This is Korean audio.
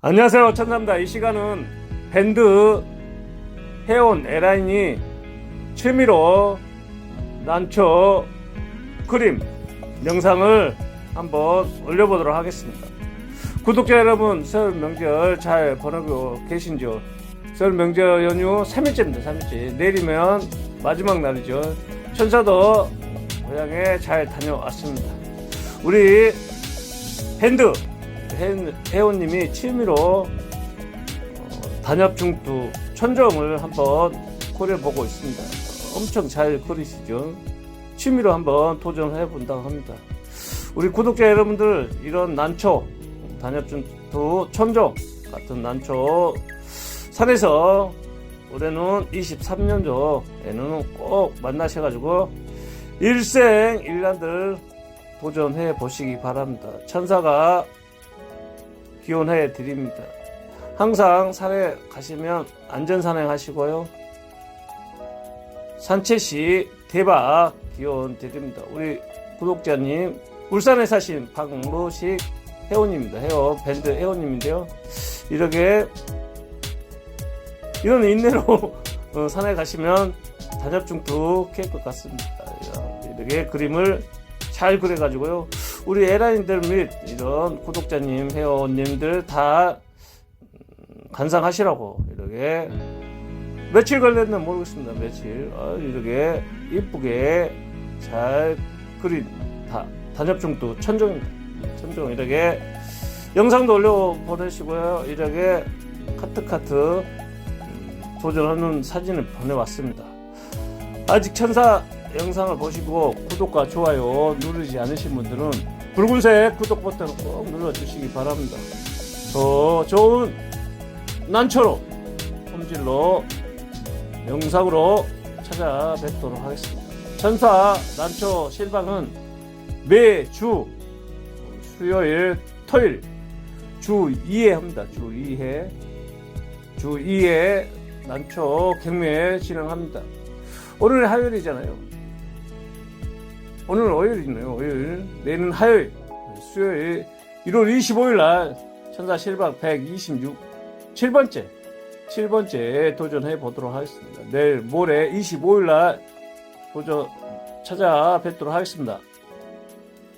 안녕하세요 천사입니다. 이 시간은 밴드 해온 에라인이 취미로 난초 그림 영상을 한번 올려보도록 하겠습니다. 구독자 여러분 설 명절 잘 보내고 계신지요? 설 명절 연휴 3일째입니다 3일째. 내일이면 마지막 날이죠. 천사도 고향에 잘 다녀왔습니다. 우리 밴드 해- 회원님이 취미로 어, 단엽 중두 천정을 한번 그려보고 있습니다. 엄청 잘 그리시죠? 취미로 한번 도전해 본다고 합니다. 우리 구독자 여러분들 이런 난초 단엽 중두 천정 같은 난초 산에서 올해는 23년도에는 꼭 만나셔가지고 일생 일난들 도전해 보시기 바랍니다. 천사가 기원해 드립니다. 항상 산에 가시면 안전 산행 하시고요. 산책 시 대박 기원 드립니다. 우리 구독자님 울산에 사신 박무식 회원님입니다. 회원 밴드 회원님인데요. 이렇게 이런 인내로 어, 산에 가시면 단엽 중도 캘것 같습니다. 이렇게 그림을 잘 그려가지고요. 우리 에라인들 및 이런 구독자님, 회원님들 다 음, 감상하시라고 이렇게 며칠 걸렸나 모르겠습니다. 며칠 어, 이렇게 이쁘게 잘 그린 다 단엽중도 천정입니다. 천정 이렇게 영상도 올려 보내시고요. 이렇게 카트 카트 음, 도전하는 사진을 보내왔습니다. 아직 천사 영상을 보시고 구독과 좋아요 누르지 않으신 분들은 붉은색 구독 버튼을 꼭 눌러주시기 바랍니다. 더 좋은 난초로 품질로 영상으로 찾아뵙도록 하겠습니다. 천사 난초 실방은 매주 수요일, 토요일 주 2회 합니다. 주 2회 주 2회 난초 경매 진행합니다. 오늘 화요일이잖아요. 오늘 월요일이네요. 월요일. 내일은 화요일. 수요일 1월 25일 날 천사 실방 126 7번째 7번째 도전해 보도록 하겠습니다. 내일 모레 25일 날 도전 찾아뵙도록 하겠습니다.